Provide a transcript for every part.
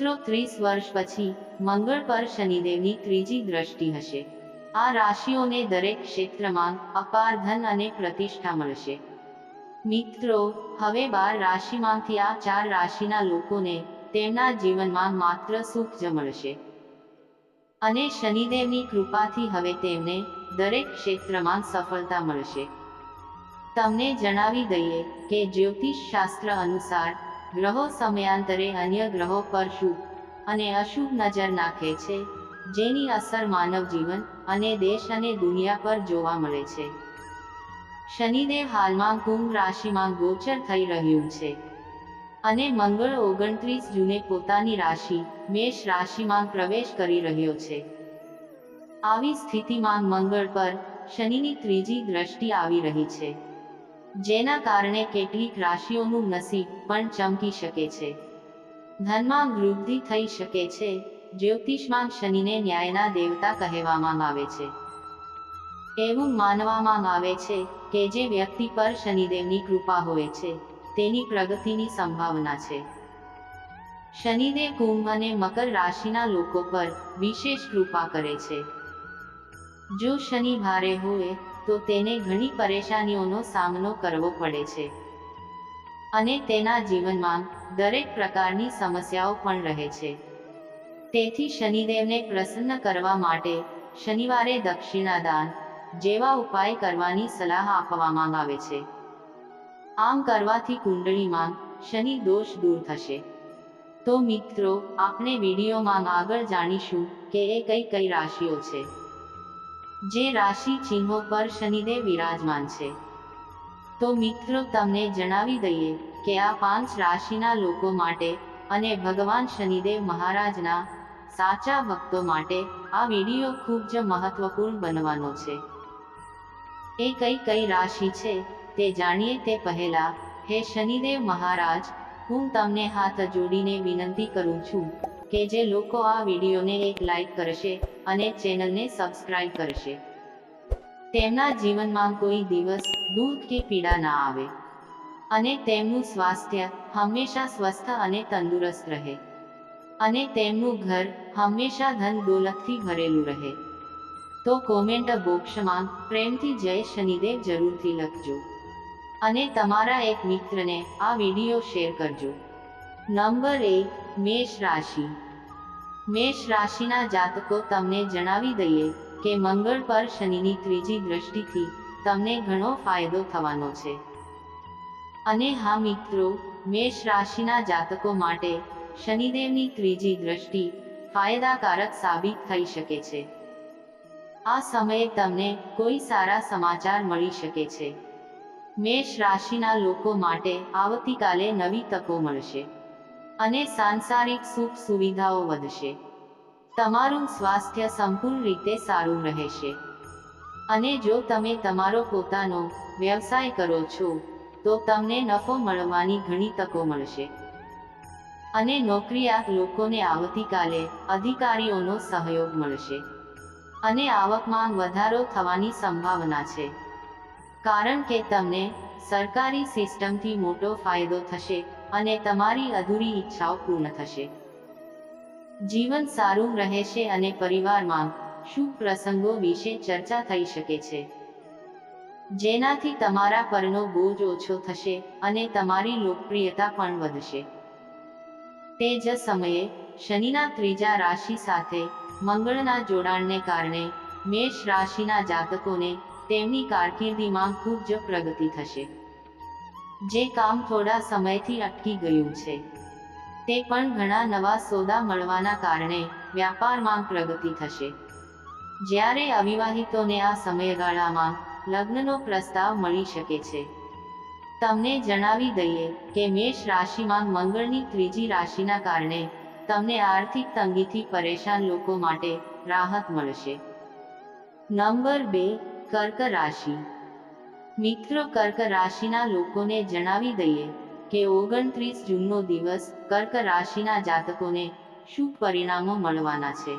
મિત્રો ત્રીસ વર્ષ પછી, મંગળ પર શનિદેવની ત્રીજી દ્રષ્ટિ હશે. આ રાશિઓને દરેક ક્ષેત્રમાં અપાર ધન અને પ્રતિષ્ઠા મળશે. મિત્રો, હવે બાર રાશિમાંથી આ ચાર રાશિના લોકોને તેમના જીવનમાં માત્ર સુખ જ મળશે. અને શનિદેવની કૃપાથી હવે તેમને દરેક ક્ષેત્રમાં સફળતા મળશે. તમને જણાવી દઈએ કે જ્યોતિષ શાસ્ત્ર અનુસાર ગ્રહો સમયાંતરે અન્ય ગ્રહો પર શુભ અને અશુભ નજર નાખે છે, જેની અસર માનવ જીવન અને દેશ અને દુનિયા પર જોવા મળે છે. શનિદેવ હાલમાં કુંભ રાશિમાં ગોચર થઈ રહ્યું છે અને મંગળ ઓગણત્રીસ જૂને પોતાની રાશિ મેષ રાશિમાં પ્રવેશ કરી રહ્યો છે. આવી સ્થિતિમાં મંગળ પર શનિની ત્રીજી દ્રષ્ટિ આવી રહી છે. જેના કારણે કેટલીક રાશિઓનું નસીબ પણ ચમકી શકે છે. ધનમાં વૃદ્ધિ થઈ શકે છે, જ્યોતિષમાં શનિને ન્યાયના દેવતા કહેવામાં આવે છે. એવું માનવામાં આવે છે કે જે વ્યક્તિ પર શનિદેવની કૃપા હોય છે, તેની પ્રગતિની સંભાવના છે. શનિદેવ કુંભ અને મકર રાશિના લોકો પર વિશેષ કૃપા કરે છે. જો શનિ ભારે હોય તો તેને ઘણી પરેશાનીઓનો સામનો કરવો પડે છે. અને તેના જીવનમાં દરેક પ્રકારની સમસ્યાઓ પણ રહે છે. તેથી શનિદેવને પ્રસન્ન કરવા માટે શનિવારે દક્ષિણાદાન જેવા ઉપાય કરવાની સલાહ આપવામાં આવે છે. આમ કરવાથી કુંડળીમાં શનિ દોષ દૂર થશે. તો મિત્રો, આપણે વિડીયોમાં આગળ જાણીશું કે એ કઈ કઈ રાશિઓ છે. જે રાશિ ચિહ્નો પર શનિદેવ વિરાજમાન છે. તો મિત્રો, તમને જણાવી દઈએ કે આ પાંચ રાશિના લોકો માટે અને ભગવાન શનિદેવ મહારાજના સાચા ભક્તો માટે આ વીડિયો ખૂબ જ મહત્વપૂર્ણ બનવાનો છે. એ કઈ કઈ રાશિ છે તે જાણીએ તે પહેલા, હે શનિદેવ મહારાજ, હું તમને હાથ જોડીને વિનંતી કરું છું કે જે લોકો આ વિડીયોને એક લાઈક કરશે અને ચેનલને સબસ્ક્રાઇબ કરશે. તેમના જીવનમાં કોઈ દિવસ દુઃખ કે પીડા ના આવે. અને તેમનું સ્વાસ્થ્ય હંમેશા સ્વસ્થ અને તંદુરસ્ત રહે. અને તેમનું ઘર હંમેશા ધન દોલતથી ભરેલું રહે. તો કોમેન્ટ બોક્સમાં પ્રેમથી જય શનિદેવ જરૂરથી લખજો. અને તમારા એક મિત્રને આ વીડિયો શેર કરજો. નંબર એક મેષ રાશિ. મેષ રાશિના જાતકો તમને જણાવી દઈએ કે મંગળ પર શનિની ત્રીજી દ્રષ્ટિથી તમને ઘણો ફાયદો થવાનો છે. અને હા મિત્રો, મેષ રાશિના જાતકો માટે શનિદેવની ત્રીજી દ્રષ્ટિ ફાયદાકારક સાબિત થઈ શકે છે. આ સમયે તમને કોઈ સારા સમાચાર મળી શકે છે. મેષ રાશિના લોકો માટે આવતીકાલે નવી તકો મળશે. અને સાંસારિક સુખ સુવિધાઓ વધશે. તમારું સ્વાસ્થ્ય સંપૂર્ણ રીતે સારું રહેશે. અને જો તમે તમારો પોતાનો વ્યવસાય કરો છો, તો તમને નફો મળવાની ઘણી તકો મળશે. અને નોકરિયાત લોકોને આવતીકાલે અધિકારીઓનો સહયોગ મળશે. અને આવકમાં વધારો થવાની સંભાવના છે. કારણ કે તમને સરકારી સિસ્ટમથી મોટો ફાયદો થશે. અને તમારી અધૂરી ઈચ્છાઓ પૂર્ણ થશે. જીવન સારું રહેશે અને પરિવારમાં શુભ પ્રસંગો વિશે ચર્ચા થઈ શકે છે. જેનાથી તમારા પરનો બોજ ઓછો થશે અને તમારી લોકપ્રિયતા પણ વધશે. તે જ સમયે શનિના ત્રીજા રાશિ સાથે મંગળના જોડાણને કારણે મેષ રાશિના જાતકોને તેમની કારકિર્દીમાં ખૂબ જ પ્રગતિ થશે. જે કામ થોડા સમયથી અટકી ગયું છે. તે પણ ઘણા નવા સોદા મળવાના કારણે વ્યાપારમાં પ્રગતિ થશે. જ્યારે અવિવાહિતોને આ સમયગાળામાં લગ્નનો પ્રસ્તાવ મળી શકે છે. તમને જણાવી દઈએ કે મેષ રાશિમાં મંગળની ત્રીજી રાશિના કારણે તમને આર્થિક તંગીથી પરેશાન લોકો માટે રાહત મળશે. નંબર બે, કર્ક રાશિ. મિત્રો કર્ક રાશિના લોકોને જણાવી દઈએ કે ઓગણત્રીસ જૂનનો દિવસ કર્ક રાશિના જાતકોને શુભ પરિણામો મળવાના છે.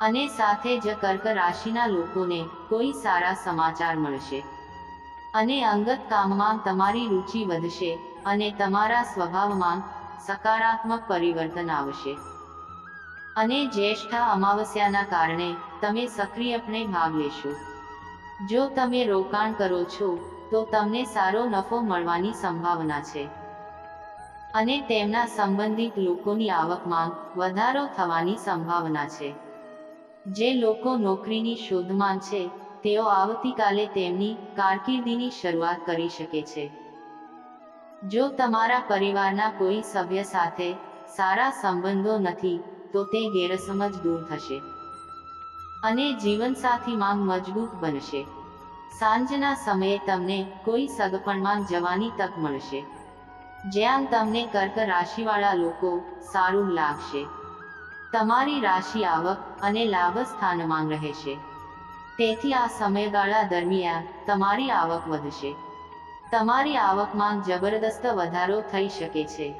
અને સાથે જ કર્ક રાશિના લોકોને કોઈ સારા સમાચાર મળશે. અને અંગત કામમાં તમારી રુચિ વધશે અને તમારા સ્વભાવમાં સકારાત્મક પરિવર્તન આવશે. અને જ્યેષ્ઠા અમાવસ્યાના કારણે તમે સક્રિયપણે ભાગ લેશો. જો તમે રોકાણ કરો છો, તો તમને સારો નફો મળવાની સંભાવના છે. અને તેમના સંબંધિત લોકોની આવકમાં વધારો થવાની સંભાવના છે. જે લોકો નોકરીની શોધમાં છે, તેઓ આવતીકાલે તેમની કારકિર્દીની શરૂઆત કરી શકે છે. જો તમારા પરિવારના કોઈ સભ્ય સાથે સારા સંબંધો નથી, તો તે ગેરસમજ દૂર થશે. અને જીવનસાથીમાં મજબૂત બનશે. સાંજના સમયે તમને કોઈ સગપણમાં જવાની તક મળશે. જ્યાં તમને કર્ક રાશિવાળા લોકો સારું લાગશે. તમારી રાશિ આવક અને લાભ સ્થાનમાં રહેશે. તેથી આ સમયગાળા દરમિયાન તમારી આવક વધશે. તમારી આવકમાં જબરદસ્ત વધારો થઈ શકે છે.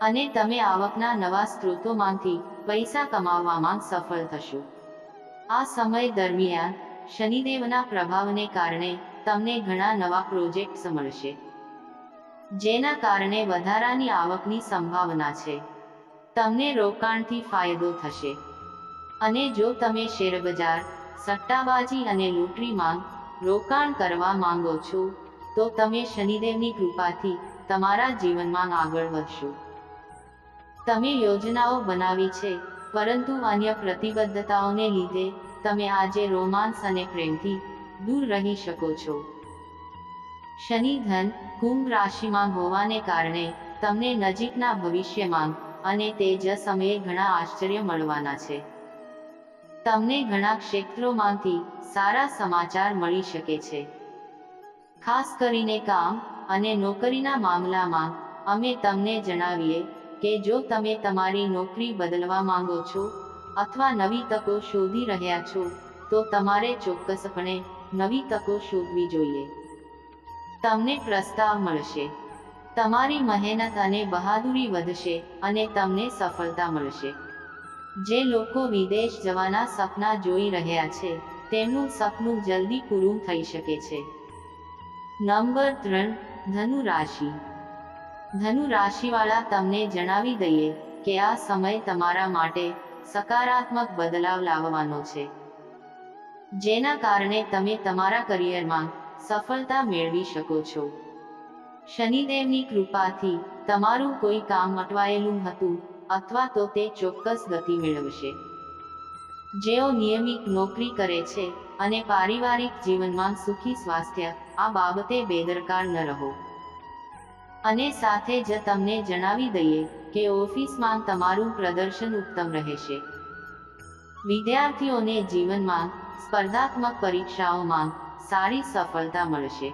અને તમે આવકના નવા સ્ત્રોતોમાંથી પૈસા કમાવવામાં સફળ થશો. આ સમય દરમિયાન શનિદેવના પ્રભાવને કારણે તમને ઘણા નવા પ્રોજેક્ટ્સ મળશે, જેના કારણે વધારાની આવકની સંભાવના છે. તમને રોકાણથી ફાયદો થશે. અને જો તમે શેરબજાર, સટ્ટાબાજી અને લૂંટરીમાં રોકાણ કરવા માંગો છો, તો તમે શનિદેવની કૃપાથી તમારા જીવનમાં આગળ વધશો. તમે યોજનાઓ બનાવી છે પરંતુ અન્ય પ્રતિબદ્ધતાઓને લીધે, તમે આજે રોમાન્સ અને પ્રેમથી દૂર રહી શકો છો. શનિ ધન કુંભ રાશિમાં હોવાને કારણે તમને નજીકના ભવિષ્યમાં અને તે સમયે ઘણા આશ્ચર્ય મળવાના છે. તમને ઘણા ક્ષેત્રોમાંથી સારા સમાચાર મળી શકે છે. ખાસ કરીને કામ અને નોકરીના મામલામાં અમે તમને જણાવીએ કે જો તમે તમારી નોકરી બદલવા માંગો છો અથવા નવી તકો શોધી રહ્યા છો, તો તમારે ચોક્કસપણે નવી તકો શોધવી જોઈએ. તમને પ્રસ્તાવ મળશે. તમારી મહેનત અને બહાદુરી વધશે અને તમને સફળતા મળશે. જે લોકો વિદેશ જવાના સપના જોઈ રહ્યા છે, તેમનું સપનું જલ્દી પૂરું થઈ શકે છે. નંબર ત્રણ ધનુ રાશિ ધનુ રાશિવાળા તમને જણાવી દઈએ કે આ સમય તમારા માટે સકારાત્મક બદલાવ લાવવાનો છે. જેના કારણે તમે તમારા કરિયરમાં સફળતા મેળવી શકો છો. શનિદેવની કૃપાથી તમારું કોઈ કામ અટવાયેલું હતું અથવા તો તે ચોક્કસ ગતિ મેળવશે. જેઓ નિયમિત નોકરી કરે છે અને પારિવારિક જીવનમાં સુખી સ્વાસ્થ્ય આ બાબતે બેદરકાર ન રહો. અને સાથે જ તમને જણાવી દઈએ કે ઓફિસમાં તમારું પ્રદર્શન ઉત્તમ રહેશે. વિદ્યાર્થીઓને જીવનમાં સ્પર્ધાત્મક પરીક્ષાઓમાં સારી સફળતા મળશે.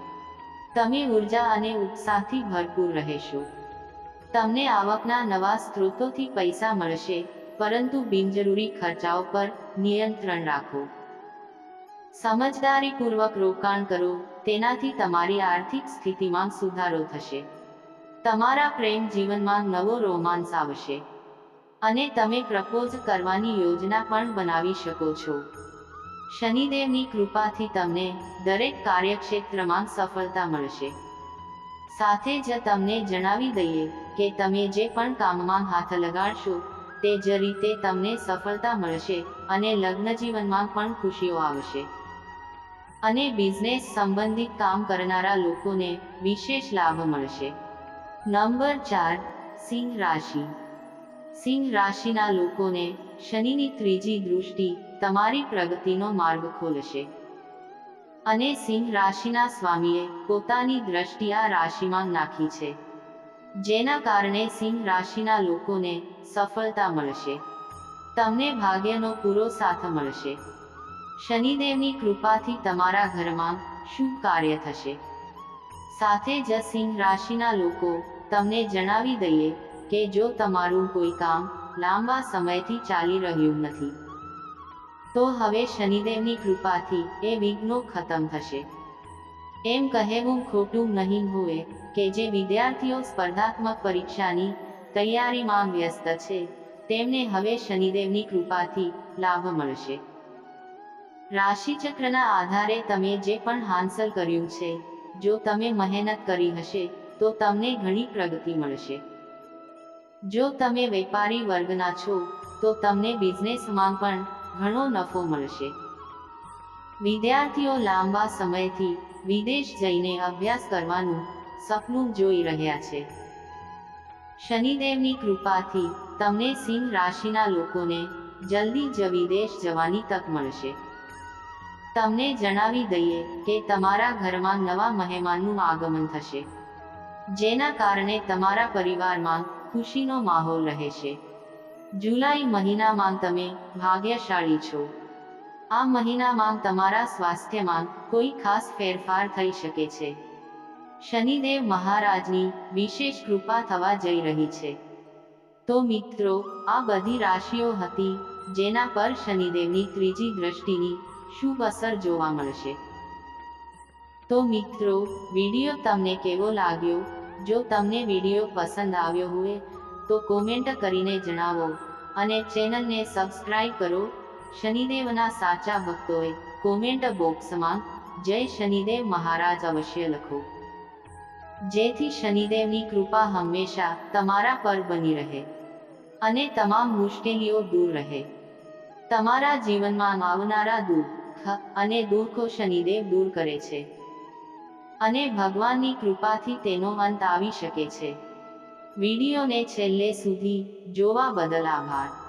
તમે ઊર્જા અને ઉત્સાહથી ભરપૂર રહેશો. તમને આવકના નવા સ્ત્રોતોથી પૈસા મળશે, પરંતુ બિનજરૂરી ખર્ચાઓ પર નિયંત્રણ રાખો. સમજદારીપૂર્વક રોકાણ કરો, તેનાથી તમારી આર્થિક સ્થિતિમાં સુધારો થશે. તમારા પ્રેમ જીવનમાં નવો રોમાંસ આવશે. અને તમે પ્રપોઝ કરવાની યોજના પણ બનાવી શકો છો. શનિદેવની કૃપાથી તમને દરેક કાર્યક્ષેત્રમાં સફળતા મળશે. સાથે જ તમને જણાવી દઈએ કે તમે જે પણ કામમાં હાથ લગાડશો, તે જ રીતે તમને સફળતા મળશે અને લગ્ન જીવનમાં પણ ખુશીઓ આવશે. અને બિઝનેસ સંબંધિત કામ કરનારા લોકોને વિશેષ લાભ મળશે. નંબર ચાર, સિંહ રાશિ. સિંહ રાશિના લોકોને શનિની ત્રીજી દૃષ્ટિ તમારી પ્રગતિનો માર્ગ ખોલશે. અને સિંહ રાશિના સ્વામીએ પોતાની દ્રષ્ટિ આ રાશિમાં નાખી છે. જેના કારણે સિંહ રાશિના લોકોને સફળતા મળશે. તમને ભાગ્યનો પૂરો સાથ મળશે. શનિદેવની કૃપાથી તમારા ઘરમાં શુભ કાર્ય થશે. સાથે જ સિંહ રાશિના લોકો, તમને જણાવી દઈએ કે જો તમારું કોઈ કામ લાંબા સમયથી ચાલી રહ્યું નથી, તો હવે શનિદેવની કૃપાથી એ વિઘ્નો ખતમ થશે. એમ કહેવું ખોટું નહીં હોય કે જે વિદ્યાર્થીઓ સ્પર્ધાત્મક પરીક્ષાની તૈયારીમાં વ્યસ્ત છે, તેમને હવે શનિદેવની કૃપાથી લાભ મળશે. રાશિચક્રના આધારે તમે જે પણ હાંસલ કર્યું છે જો તમે મહેનત કરી હશે, તો તમને ઘણી પ્રગતિ મળશે. જો તમે વેપારી વર્ગના છો, તો તમને બિઝનેસમાં પણ ઘણો નફો મળશે. વિદ્યાર્થીઓ લાંબા સમયથી વિદેશ જઈને અભ્યાસ કરવાનું સપનું જોઈ રહ્યા છે. શનિદેવની કૃપાથી તમને સિંહ રાશિના લોકોને જલ્દી જ વિદેશ જવાની તક મળશે. તમને જણાવી દઈએ કે તમારા ઘરમાં નવા મહેમાનનું આગમન થશે. જેના કારણે તમારા પરિવારમાં ખુશીનો માહોલ રહેશે. જુલાઈ મહિનામાં તમે ભાગ્યશાળી છો. આ મહિનામાં તમારા સ્વાસ્થ્યમાં કોઈ ખાસ ફેરફાર થઈ શકે છે. શનિદેવ મહારાજની વિશેષ કૃપા થવા જઈ રહી છે. તો મિત્રો, આ બધી રાશિઓ હતી જેના પર શનિદેવની ત્રીજી દ્રષ્ટિની શુભ અસર જોવા મળશે? તો મિત્રો, વીડિયો તમને કેવો લાગ્યો? જો તમને વીડિયો પસંદ આવ્યો હોય, તો કોમેન્ટ કરીને જણાવો અને ચેનલને સબસ્ક્રાઈબ કરો. શનિદેવના સાચા ભક્તોએ કોમેન્ટ બોક્સમાં જય શનિદેવ મહારાજ અવશ્ય લખો. જેથી શનિદેવની કૃપા હંમેશા તમારા પર બની રહે અને તમામ મુશ્કેલીઓ દૂર રહે. તમારા જીવનમાં આવનારા દુઃખ અને દુઃખો શનિદેવ દૂર કરે છે. અને ભગવાનની કૃપાથી તેનો અંત આવી શકે છે. વિડીયોને છેલ્લે સુધી જોવા બદલ આભાર.